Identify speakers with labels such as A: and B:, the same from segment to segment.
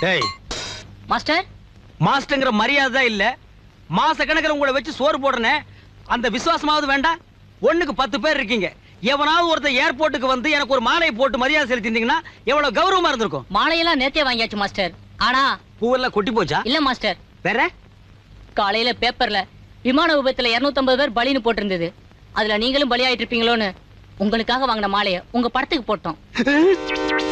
A: டேய்.
B: மாஸ்டர்?
A: மாஸ்டங்கிற மரியாதை தான் இல்ல. மாச கணக்கில் உங்களை வச்சு சோறு போடுறனே. அந்த விசுவாசமாவது வேண்டாம். ஒண்ணுக்கு பத்து பேர் இருக்கீங்க. எவனாவது ஒருத்தன் ஏர்போர்ட்டுக்கு வந்து எனக்கு ஒரு மாலையை போட்டு மரியாதை செலுத்திருந்தீங்கன்னா எவ்வளவு கௌரவமா இருந்திருக்கும்?
B: மாலையெல்லாம் நேத்தே வாங்கியாச்சு மாஸ்டர். ஆனா
A: பூவெல்லாம் கொட்டி போச்சா?
B: இல்ல மாஸ்டர்.
A: வேற?
B: காலையில பேப்பர்ல விமான விபத்துல 250 பேர் பலின்னு போட்டிருந்தது. அதுல நீங்களும் பலியாயிட்டு இருப்பீங்களோன்னு உங்களுக்காக வாங்கின மாலைய உங்க படத்துக்கு போட்டோம்.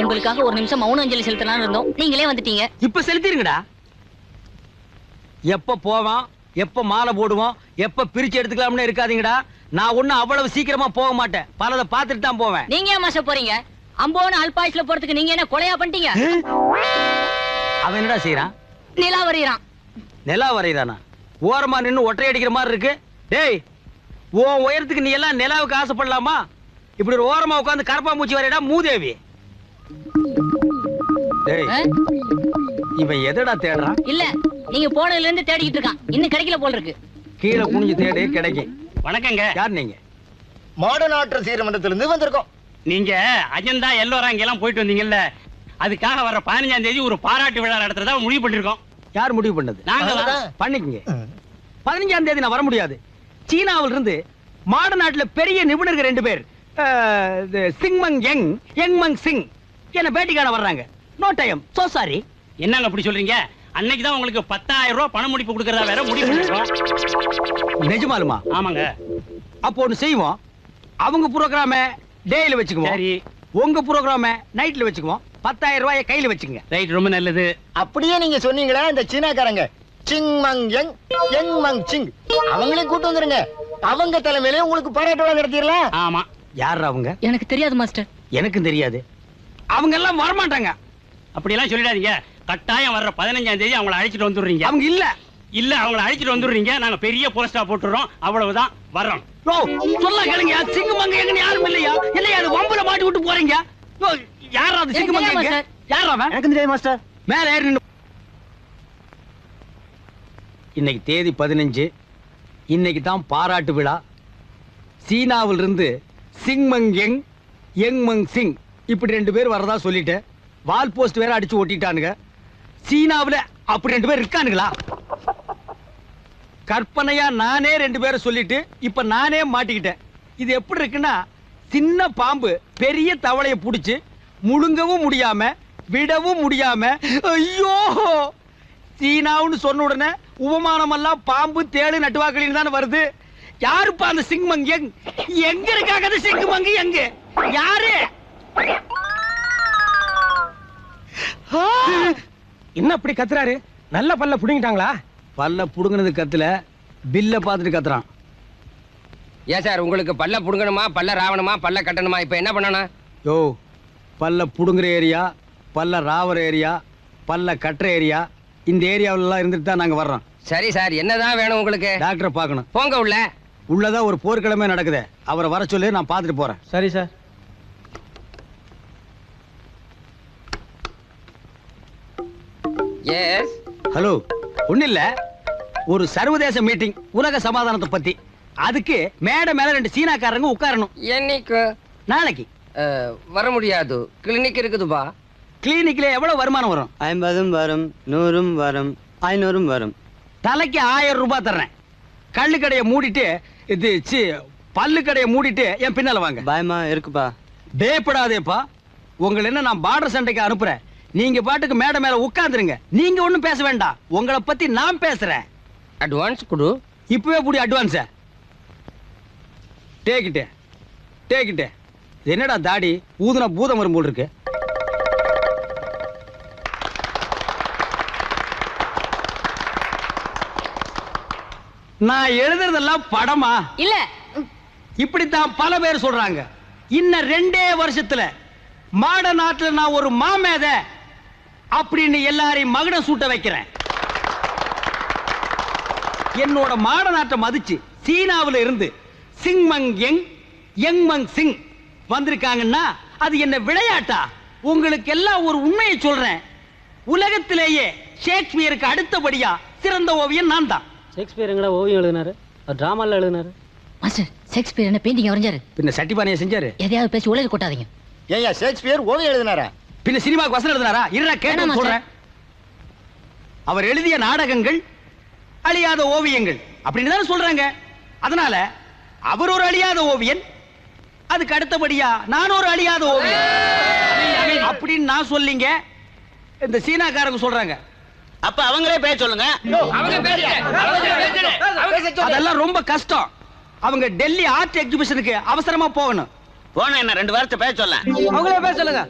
B: உங்களுக்காக ஒரு நிமிஷம் மௌன அஞ்சலி செலுத்தலாம்னு இருந்தோம். நீங்களே வந்துட்டீங்க.
A: இப்ப செலுத்திருங்கடா. எப்ப போவான் எப்ப மாலை போடுவோம் எப்ப பிரிச்சு எடுத்துக்கலாம்னு இருக்காதீங்கடா. நான் ஒண்ணும் அவ்வளவு சீக்கிரமா போக மாட்டேன். பலதை பார்த்துட்டு தான் போவேன்.
B: நீங்க ஏன் மாஸ்டர் போறீங்க? அம்போன்னு அல்பாயுஸ்ல போறதுக்கு நீங்க என்ன கொலையா பண்ணிட்டீங்க?
A: அவன் என்னடா செய்யறான்
B: நிலா வரையறான்.
A: நிலா வரைதானா ஓரமா நின்னு ஒற்றை அடிக்கிற மாதிரி இருக்கு. டேய் உன் உயரத்துக்கு நீ எல்லாம் நிலாவுக்கு ஆசைப்படலாமா? இப்படி ஒரு ஓரமா உட்கார்ந்து கரப்பாம்பூச்சி வரையடா மூதேவி? இவன் எதடா தேடுறான்?
B: இல்ல நீங்க போனதுல இருந்து தேடிக்கிட்டு இருக்கான். இன்னும் கிடைக்கல போல இருக்கு.
A: கீழே குனிஞ்சு தேடு கிடைக்கும்.
C: வணக்கங்க.
A: யார் நீங்க?
D: மாடர்ன் ஆர்டர் சீரமன்றத்திலிருந்து வந்திருக்கோம்.
C: நீங்க அஜந்தா எல்லோரா இங்கெல்லாம் போயிட்டு வந்தீங்கல்ல அதுக்காக வர பதினஞ்சாம் தேதி ஒரு பாராட்டு விழா நடத்துறதா முடிவு பண்ணிருக்கோம்.
A: யார் முடிவு பண்ணது?
C: நாங்க.
A: பண்ணிக்கங்க. பதினஞ்சாம் தேதி நான் வர முடியாது. சீனாவில் இருந்து மாட நாட்டுல பெரிய நிபுணர்கள் ரெண்டு பேர். சிங்மங் யங் யங்மங் சிங். என்ன பேட்டிக்கான வர்றாங்க? நோ டைம் சோ சாரி
C: என்னங்க அப்படி சொல்றீங்க? அன்னைக்கு தான் உங்களுக்கு பத்தாயிரம் ரூபாய் பண முடிப்பு கொடுக்கறதா வேற முடிவு
A: நிஜமாலுமா?
C: ஆமாங்க.
A: அப்போ ஒண்ணு செய்வோம். அவங்க புரோகிராம டேல வச்சுக்குவோம்.
C: சரி.
A: உங்க புரோகிராம நைட்ல வச்சுக்குவோம். பத்தாயிரம் ரூபாய கையில வச்சுக்கங்க.
C: ரைட் ரொம்ப நல்லது.
D: அப்படியே நீங்க சொன்னீங்களா இந்த சீனாக்காரங்க. சிங் மங் யங் யங் மங் சிங். அவங்களையும் கூட்டு வந்துருங்க. அவங்க தலைமையிலே உங்களுக்கு பாராட்டு நடத்திடலாம்.
C: ஆமா.
A: யார் அவங்க?
B: எனக்கு தெரியாது மாஸ்டர்.
A: எனக்கும் தெரியாது. அவங்க எல்லாம் வரமாட்டாங்க.
C: அப்படியெல்லாம் சொல்லிடாதீங்க. கட்டாயம் வர்ற பதினஞ்சாம் தேதி அவங்கள அழைச்சிட்டு வந்துடுறீங்க.
A: அவங்க இல்ல.
C: இல்ல அவங்கள அழைச்சிட்டு வந்துடுறீங்க. நாங்க பெரிய போஸ்டா போட்டுறோம் அவ்வளவுதான் வர்றோம்.
A: சொல்ல கேளுங்க. சிங்கமங்க எங்கன்னு யாரும் இல்லையா? இல்லையா அது வம்புல மாட்டி விட்டு போறீங்க? யாரா அது சிங்கமங்க. யாரா அவன்?
D: எனக்கு தெரியாது மாஸ்டர்.
A: மேல ஏறி நின்னு இன்னைக்கு தேதி பதினஞ்சு. இன்னைக்கு தான் பாராட்டு விழா. சீனாவில் இருந்து சிங்மங் யங் யங்மங் சிங். இப்படி ரெண்டு பேர் வரதா சொல்லிட்டேன் வால் போஸ்ட் வேற அடிச்சு ஓட்டிட்டானுங்க சீனாவுல அப்படி ரெண்டு பேர் இருக்கானுங்களா? கற்பனையா நானே ரெண்டு பேரை சொல்லிட்டு இப்ப நானே மாட்டிக்கிட்டேன். இது எப்படி இருக்குன்னா சின்ன பாம்பு பெரிய தவளையை பிடிச்சி முழுங்கவும் முடியாம விடவும் முடியாம ஐயோ! சீனாவுன்னு சொன்ன உடனே உபமானமெல்லாம் பாம்பு தேடு நட்டுவாக்களின்னு தானே வருது. யாருப்பா அந்த சிங்மங்கி? எங் எங்க இருக்காங்க அந்த சிங்மங்கு எங்க? யாரு?
E: என்ன அப்படி கத்துறாரு? நல்ல பல்ல புடிங்கிட்டாங்களா?
A: பல்ல புடுங்கினது கத்துல பில்ல பார்த்துட்டு கத்துறான்.
F: ஏன் சார் உங்களுக்கு பல்ல புடுங்கணுமா? பல்ல ராவணுமா? பல்ல கட்டணுமா? இப்ப என்ன பண்ணணும்?
A: யோ பல்ல புடுங்குற ஏரியா பல்ல ராவர ஏரியா பல்ல கட்டுற ஏரியா இந்த ஏரியாவிலலாம் இருந்துட்டு தான் நாங்க வர்றோம்.
F: சரி சார் என்னதான் வேணும் உங்களுக்கு?
A: டாக்டரை பார்க்கணும்.
F: போங்க உள்ள.
A: உள்ளதா ஒரு போர்க்கிழமை நடக்குது. அவரை வர சொல்லி நான் பார்த்துட்டு போறேன்.
E: சரி சார்.
F: எஸ்
A: ஹலோ ஒன்றும் இல்ல ஒரு சர்வதேச மீட்டிங் உலக சமாதானத்தை பத்தி. அதுக்கு மேடை மேல ரெண்டு சீனாக்காரங்க உட்காரணும்.
F: என்னைக்கு?
A: நாளைக்கு.
F: வர முடியாது. கிளினிக் இருக்குதுப்பா
A: கிளினிக்ல எவ்வளவு வருமானம் வரும்?
G: ஐம்பதும் வரும் நூறும் வரும் ஐநூறும் வரும்.
A: தலைக்கு ஆயிரம் ரூபாய் தர்றேன். கள்ளு கடையை மூடிட்டு இது சி பல்லு கடையை மூடிட்டு என் பின்னால வாங்க.
G: பயமா இருக்குப்பா.
A: பயப்படாதேப்பா. உங்களை என்ன நான் பார்டர் சண்டைக்கு அனுப்புறேன். நீங்க பாட்டுக்கு மேடை மேல உட்கார்ந்துருங்க. நீங்க ஒண்ணும் பேச வேண்டாம். உங்களை பத்தி நான் பேசுறேன்.
F: அட்வான்ஸ் கொடு.
A: இப்பவே புடி அட்வான்ஸ டேக்கிட்டு டேக்கிட்டு என்னடா தாடி? ஊதுனா பூதம் வரும் போல் இருக்கு நான் எழுதுறதெல்லாம் படமா?
B: இல்ல.
A: இப்படித்தான் பல பேர் சொல்றாங்க. இன்னும் ரெண்டே வருஷத்துல மாட நாட்டுல நான் ஒரு மாமேத. அப்படின்னு எல்லாரையும் மகுடம் சூட்ட வைக்கிறேன். என்னோட மாட நாட்டை மதிச்சு சீனாவுல இருந்து சிங்மங் யங் யங்மங் சிங் வந்திருக்காங்கன்னா அது என்ன விளையாட்டா? உங்களுக்கு எல்லாம் ஒரு உண்மையை சொல்றேன். உலகத்திலேயே ஷேக்ஸ்பியருக்கு அடுத்தபடியா சிறந்த ஓவியன் நான் தான்.
E: ஷேக்ஸ்பியர் எங்கடா ஓவியம் எழுதினாரு? டிராமால எழுதினாரு.
B: மாஸ்டர் ஷேக்ஸ்பியர் என்ன பெயிண்டிங் வரைஞ்சாரு
A: பின்ன சட்டிபானையை செஞ்சாரு?
B: எதையாவது பேசி உலக கொட்டாதீங்க.
D: ஏய்யா ஷேக்ஸ்பியர் ஓவியம் எழுதினாரா?
A: பின்ன சினிமாக்கு வசனம் எழுதினாரா? இருடா கேட்டு சொல்றேன். அவர் எழுதிய நாடகங்கள் அழியாத ஓவியங்கள் அப்படின்னு தானே சொல்றாங்க. அதனால அவர் ஒரு அழியாத ஓவியன் அதுக்கு அடுத்தபடியா நான் ஒரு அழியாத ஓவியன். அப்படின்னு நான் சொல்லிங்க. இந்த சீனாக்காரங்க சொல்றாங்க.
H: அப்ப அவங்களே பேச சொல்லுங்க.
A: அதெல்லாம் ரொம்ப கஷ்டம். அவங்க டெல்லி ஆர்ட் எக்ஸிபிஷனுக்கு அவசரமா போகணும்.
H: போன என்ன ரெண்டு வாரத்தை பேச சொல்ல?
A: அவங்களே பேச சொல்லுங்க.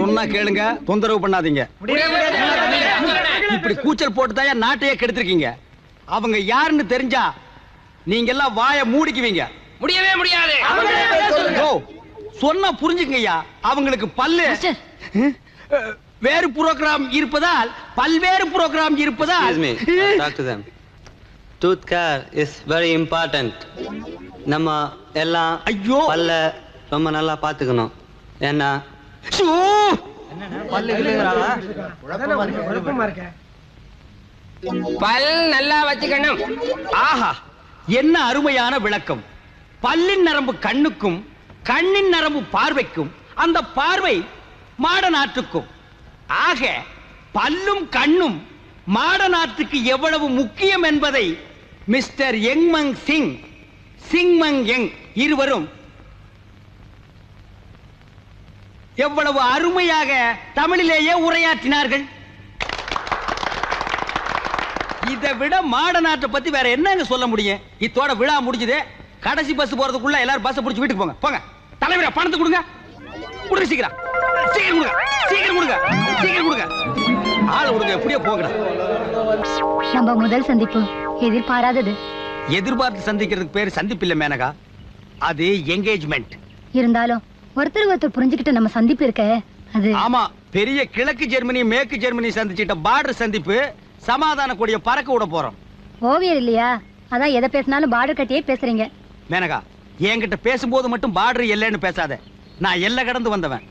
A: சொன்னா கேளுங்க தொந்தரவு பண்ணாதீங்க. இப்படி கூச்சல் போட்டு தான் நாட்டையே கெடுத்திருக்கீங்க? அவங்க யாருன்னு தெரிஞ்சா நீங்க எல்லாம் வாய மூடிக்குவீங்க.
F: முடியவே முடியாது.
A: ஓ சொன்னா புரிஞ்சுக்கங்கய்யா. அவங்களுக்கு பல்லு. வேறு புரோகிராம் இருப்பதால் பல்வேறு புரோகிராம் இருப்பதால்.
G: Tooth care is very important. நம்ம எல்லாம்
A: ஐயோ.
G: பல்ல ரொம்ப நல்லா பாத்துக்கணும். ஏன்னா
A: சூ!
E: குழப்பமா இருக்க
F: பல் நல்லா வச்சுக்கணும்.
A: ஆஹா என்ன அருமையான விளக்கம். பல்லின் நரம்பு கண்ணுக்கும் கண்ணின் நரம்பு பார்வைக்கும் அந்த பார்வை மாட நாட்டுக்கும் ஆக பல்லும் கண்ணும் மாட நாட்டுக்கு எவ்வளவு முக்கியம் என்பதை மிஸ்டர் யங்மங் சிங் சிங்மங் யங் இருவரும் எவ்வளவு அருமையாக தமிழிலேயே உரையாற்றினார்கள். இதை விட மாட நாட்டை பத்தி வேற என்னங்க சொல்ல முடியும்? இத்தோட விழா முடிஞ்சது. கடைசி பஸ் போறதுக்குள்ள எல்லாரும் பஸ் பிடிச்சி வீட்டுக்கு போங்க. போங்க. தலைவரா பணத்தை கொடுங்க. கொடுங்க சீக்கிரம். சீக்கிரம் கொடுங்க. சீக்கிரம் கொடுங்க. சீக்கிரம் கொடுங்க. ஆளை கொடுங்க எப்படியோ போங்கடா.
I: நம்ம முதல் சந்திப்பு. எதிர்பாராதது.
A: எதிர்பார்த்து சந்திக்கிறதுக்கு பேர் சந்திப்பில்லை மேனகா. அது என்கேஜ்மெண்ட்
I: இருந்தாலும் ஒருத்தர் ஒருத்தர் புரிஞ்சுக்கிட்டு நம்ம சந்திப்பு இருக்க. அது
A: ஆமா பெரிய கிழக்கு ஜெர்மனி மேற்கு ஜெர்மனி சந்திச்சிட்ட பார்டர் சந்திப்பு சமாதான கொடிய பறக்க விட போறோம்.
I: ஓவியர் இல்லையா? அதான் எதை பேசினாலும் பார்டர் கட்டியே பேசுறீங்க.
A: மேனகா என்கிட்ட பேசும்போது மட்டும் பார்டர் எல்லைன்னு பேசாத. நான் எல்லை கடந்து வந்தவன்.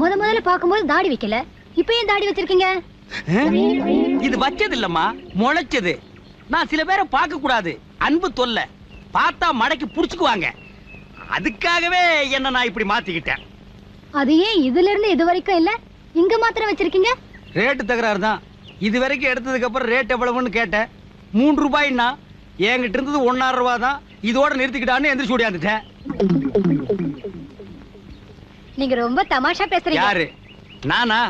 I: முத முதல்ல பார்க்கும்போது தாடி வைக்கல. இப்ப ஏன் தாடி வச்சிருக்கீங்க?
A: இது வச்சது இல்லம்மா முளைச்சது. நான் சில பேரை பார்க்க கூடாது அன்பு தொல்லை. பார்த்தா மடக்கி புடிச்சுக்குவாங்க. அதுக்காகவே என்ன நான் இப்படி மாத்திக்கிட்டேன்.
I: அது ஏன் இதுல இருந்து இது வரைக்கும் இல்ல? இங்க மாத்திரம் வச்சிருக்கீங்க?
A: ரேட்டு தகராறு தான். இது வரைக்கும் எடுத்ததுக்கு அப்புறம் ரேட் எவ்வளவுன்னு கேட்டேன். மூன்று ரூபாய்னா என்கிட்ட இருந்தது ஒன்னாறு ரூபா தான். இதோட நிறுத்திக்கிட்டான்னு எந்திரிச்சு ஓடியாந்துட்டேன்.
I: நீங்க ரொம்ப தமாஷா பேசுறீங்க.
A: யாரு? நானா?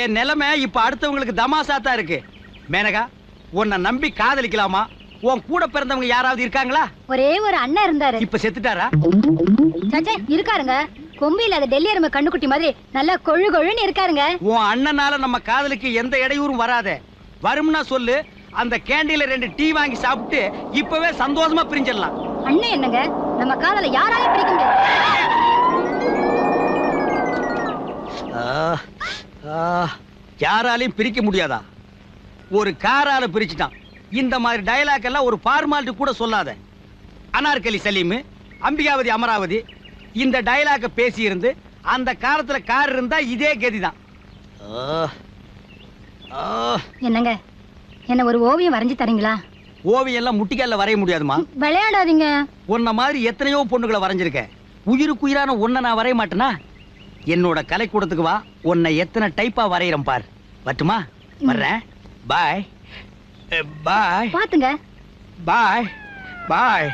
A: என் நிலைமை இப்ப அடுத்தவங்களுக்கு தமாசா தான் இருக்கு. மேனகா உன்னை நம்பி காதலிக்கலாமா? உன் கூட பிறந்தவங்க யாராவது இருக்காங்களா?
I: ஒரே ஒரு அண்ணன் இருந்தாரு.
A: இப்ப செத்துட்டாரா?
I: சச்சே இருக்காருங்க. கொம்பு இல்லாத டெல்லி எருமை கண்ணுக்குட்டி மாதிரி நல்லா கொழு கொழுன்னு இருக்காருங்க.
A: உன் அண்ணனால நம்ம காதலுக்கு எந்த இடையூறும் வராதே. வரும்னா சொல்லு அந்த கேண்டீன்ல ரெண்டு டீ வாங்கி சாப்பிட்டு இப்பவே சந்தோஷமா பிரிஞ்சிடலாம்.
I: அண்ணன் என்னங்க? நம்ம காதல யாராலையும் பிடிக்க முடியாது.
A: யாராலையும் பிரிக்க முடியாதா? ஒரு காரால பிரிச்சுட்டான். இந்த மாதிரி டயலாக் எல்லாம் ஒரு ஃபார்மாலிட்டி கூட சொல்லாத. அனார்கலி சலீம் அம்பிகாவதி அமராவதி இந்த டயலாக்க பேசி இருந்து அந்த காலத்துல கார் இருந்தா இதே கதிதான்.
I: என்னங்க? என்ன ஒரு ஓவியம் வரைஞ்சு தரீங்களா?
A: ஓவியம் எல்லாம் முட்டிக்கால வரைய முடியாதுமா?
I: விளையாடாதீங்க.
A: உன்ன மாதிரி எத்தனையோ பொண்ணுகளை வரைஞ்சிருக்க. உயிருக்கு உயிரான உன்னை நான் வரைய மாட்டேனா? என்னோட கலைக்கூடத்துக்கு வா. உன்னை எத்தனை டைப்பா வரையறேன் பார். வரட்டுமா? வர்றேன். பாய் பாய்
I: பாத்துங்க.
A: பாய் பாய்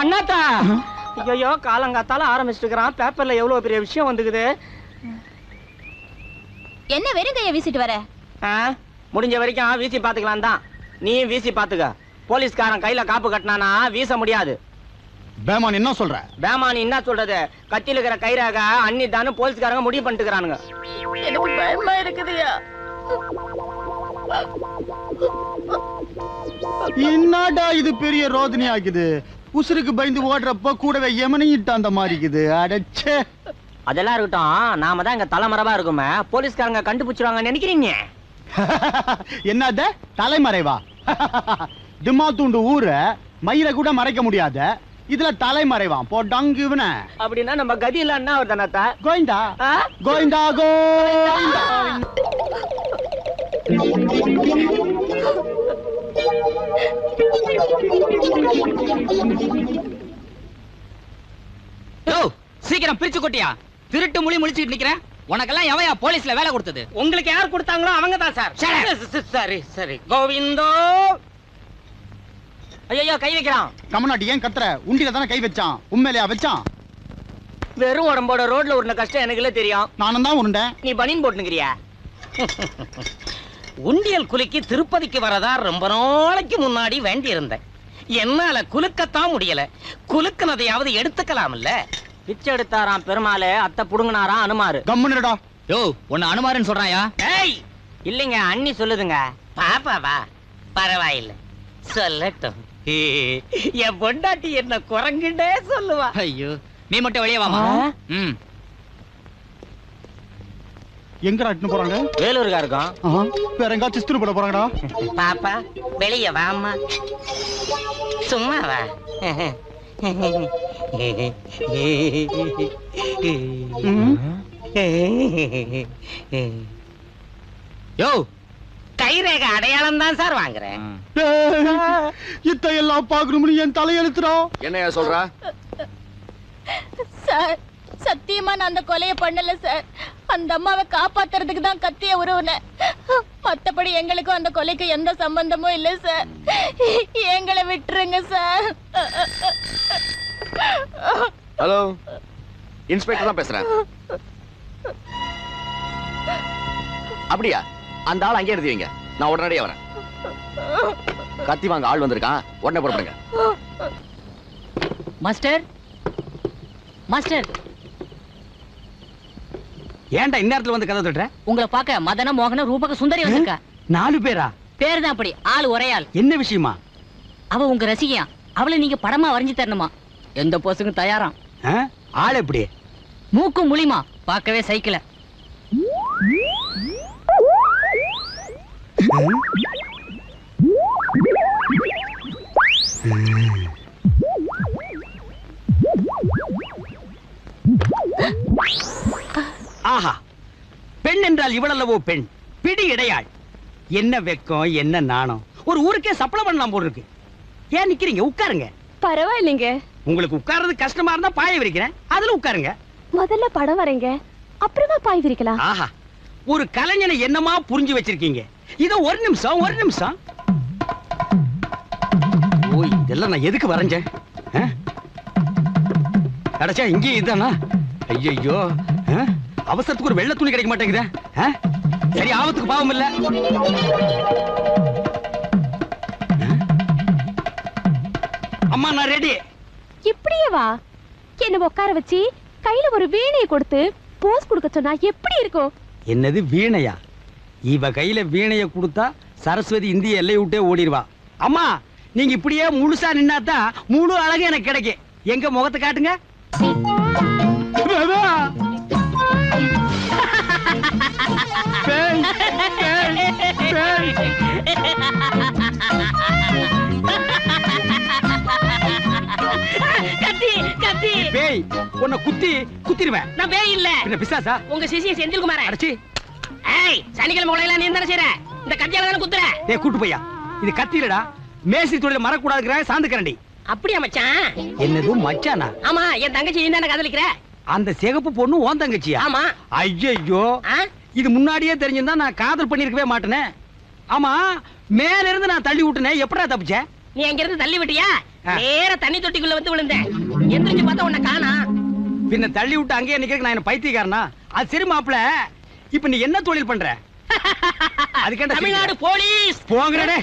J: அண்ணாத்தா. ஐயோ காலங்காத்தால ஆரம்பிச்சிருக்கிறான் பேப்பர்ல எவ்வளவு பெரிய விஷயம் வந்துக்குது?
I: என்ன வெறுங்கைய வீசிட்டு வர?
J: முடிஞ்ச வரைக்கும் வீசி பாத்துக்கலாம் தான் நீயும் வீசி பாத்துக்க. போலீஸ்காரன் கையில காப்பு கட்டினானா வீச முடியாது.
D: பேமான் என்ன சொல்ற?
J: பேமானி என்ன சொல்றது? கத்தியில இருக்கிற கைராக அன்னி தானு போலீஸ்காரங்க முடிவு பண்ணிட்டுக்கிறானுங்க.
B: எனக்கு பயமா இருக்குதுயா
K: என்னடா இது பெரிய ரோதனை ஆகுது? உசுருக்கு பயந்து ஓடுறப்ப கூடவே எமனையிட்ட அந்த மாதிரி இருக்குது அடச்சே
J: அதெல்லாம் இருக்கட்டும். நாம தான் இங்க தலைமறைவா இருக்குமே. போலீஸ்காரங்க கண்டுபிடிச்சிருவாங்க நினைக்கிறீங்க?
K: என்னத? தலைமறைவா? திம்மா தூண்டு ஊர மயிரை கூட மறைக்க முடியாத. இதுல தலைமறைவான் போட்டாங்க இவன
J: அப்படின்னா நம்ம கதி இல்லன்னா ஒரு தானத்தா
K: கோயிந்தா? கோயிந்தா கோயிந்தா
L: என்ன பிரிச்சு கொட்டியா? திருட்டு மொழி முழிச்சுட்டு நிக்கிறேன். உனக்கெல்லாம் எவையா போலீஸ்ல வேலை கொடுத்தது?
J: உங்களுக்கு யார் கொடுத்தாங்களோ அவங்க தான் சார்.
L: சரி சரி கோவிந்தோ! ஐயோ கை வைக்கிறான்.
K: கமநாட்டி ஏன் கத்துற? உண்டியில தானே கை வச்சான். உண்மையிலையா வச்சான்?
L: வெறும் உடம்போட ரோட்ல ஒரு கஷ்டம் எனக்குல தெரியும்.
K: நானும் தான் உருண்டேன்.
L: நீ பனின் போட்டுக்கிறியா உண்டியல் குலுக்கி திருப்பதிக்கு வரதா ரொம்ப நாளைக்கு முன்னாடி வேண்டி இருந்தேன் என்னால குலுக்கத்தான் முடியல. குலுக்குனதையாவது எடுத்துக்கலாம்ல? பிச்சை எடுத்தாராம் பெருமாளே அத்தை புடுங்கினாராம் அனுமாரு.
K: கம்முன்னுடா
L: யோ உன்னை அனுமாருன்னு சொல்றாயா? ஏய் இல்லைங்க அண்ணி சொல்லுதுங்க. பாப்பாவா பரவாயில்ல. சொல்லட்டும். என் பொண்டாட்டி என்ன குரங்குண்டே சொல்லுவா. ஐயோ நீ மட்டும் வெளியே வாமா. ம்.
K: எங்கடா போறாங்க?
L: வேலூருக்கா இருக்கும்.
K: வேற எங்காச்சும் சிஸ்து போட போறாங்கடா.
L: பாப்பா வெளிய வாம்மா. சும்மா வா யோ கைரேகை அடையாளம் தான் சார் வாங்குறேன்.
K: டேய், இத்த எல்லாம் பாக்கணும்னு என் தலையெழுத்துறா
M: என்னையா சொல்றா?
N: சார் சத்தியமா நான் அந்த கொலையை பண்ணல சார் அந்த அம்மாவை காப்பாத்துறதுக்கு தான் கத்திய உருவுனேன். மத்தபடி எங்களுக்கும் அந்த கொலைக்கு எந்த சம்பந்தமும் இல்ல சார் எங்களை விட்டுருங்க சார்
M: ஹலோ இன்ஸ்பெக்டர் தான் பேசுறேன் அப்படியா? அந்த ஆள் அங்கே எழுதி வைங்க. நான் உடனடியே வரேன். கத்தி வாங்க ஆள் வந்திருக்கான் உடனே புறப்படுங்க.
N: மாஸ்டர் மாஸ்டர்
A: ஏன்டா இந்நேரத்துல வந்து கதை தட்டுற
N: உங்களை பார்க்க மதன மோகன ரூபக சுந்தரி வந்திருக்கா?
A: நாலு பேரா?
N: பேர் தான் அப்படி ஆள் ஒரேயாள்
A: என்ன விஷயமா?
N: அவ உங்க ரசிகையா? அவளை நீங்க படமா வரைஞ்சு தரணுமா? எந்த போஸுங்க தயாராம்?
A: ஆள் எப்படி?
N: மூக்கு முழிமா? பார்க்கவே சைக்கிள.
A: ஆஹா. பெண் என்றால் இவளல்லவோ பெண்? பிடி இடையாள். என்ன வெக்கம் என்ன நாணம்? ஒரு ஊருக்கே சப்ளை பண்ணலாம் போல இருக்கு ஏன் நிக்கிறீங்க? உட்காருங்க.
O: பரவாயில்லைங்க.
A: உங்களுக்கு உட்கார்றது கஷ்டமா இருந்தா பாய விரிக்கிறேன். அதுல உட்காருங்க.
O: முதல்ல படம் வரைங்க. அப்புறமா பாய் விரிக்கலாம்.
A: ஆஹா. ஒரு கலைஞனை என்னமா புரிஞ்சு வச்சிருக்கீங்க? இதோ ஒரு நிமிஷம் ஒரு நிமிஷம். ஓ இதெல்லாம் நான் எதுக்கு வரைஞ்சேன்? ஆ? அடச்சா இங்கே இதானா? ஐயோ அவசரத்துக்கு ஒரு வெள்ளை துணி கிடைக்க மாட்டேங்குதே? சரி ஆபத்துக்கு பாவம் இல்ல? அம்மா நான் ரெடி
O: இப்படியே வா. என்ன உட்கார வச்சு கையில ஒரு வீணையை கொடுத்து போஸ் கொடுக்க சொன்னா எப்படி இருக்கும்?
A: என்னது வீணையா? இவ கையில வீணைய கொடுத்தா சரஸ்வதி இந்திய எல்லை விட்டே ஓடிடுவா. அம்மா நீங்க இப்படியே முழுசா நின்னாதான் முழு அழகு எனக்கு கிடைக்கும். எங்க முகத்தை காட்டுங்க. உன்னை குத்தி குத்திடுவேன்.
N: நான் பேய் இல்ல.
A: என்ன பிசாசா?
N: உங்க சிசிய செந்தில்குமார
A: அடைச்சி.
N: ஏய் சனிக்கிழமை உலகம் நீ தானே செய்யற இந்த கத்தியால தானே குத்துற?
A: டேய் கூட்டு பையா இது கத்திலடா மேசி தொழில மறக்கூடாதுங்கிற சாந்து கரண்டி
N: அப்படியா மச்சான்?
A: என்னது மச்சானா?
N: ஆமா என் தங்கச்சி நீ தானே காதலிக்கிற?
A: அந்த சிகப்பு பொண்ணு ஓன் தங்கச்சியா?
N: ஆமா.
A: ஐயோ? இது முன்னாடியே தெரிஞ்சிருந்தா நான் காதல் பண்ணிருக்கவே மாட்டேனே. ஆமா மேல இருந்து நான் தள்ளி விட்டுனே. எப்படா தப்பிச்சேன்
N: நீ அங்க இருந்து தள்ளி விட்டியா. நேர தண்ணி தொட்டிக்குள்ள வந்து விழுந்தேன். எந்திரிச்சு பார்த்தா உன்னை காணா.
A: பின்ன தள்ளி விட்டு அங்கேயே நிக்கிறதுக்கு நான் என்ன பைத்தியக்காரனா? அது சரி மாப்பிள. இப்ப நீ என்ன தொழில் பண்ற? அதுக்கேண்டா
N: தமிழ்நாடு போலீஸ்.
A: போங்கடே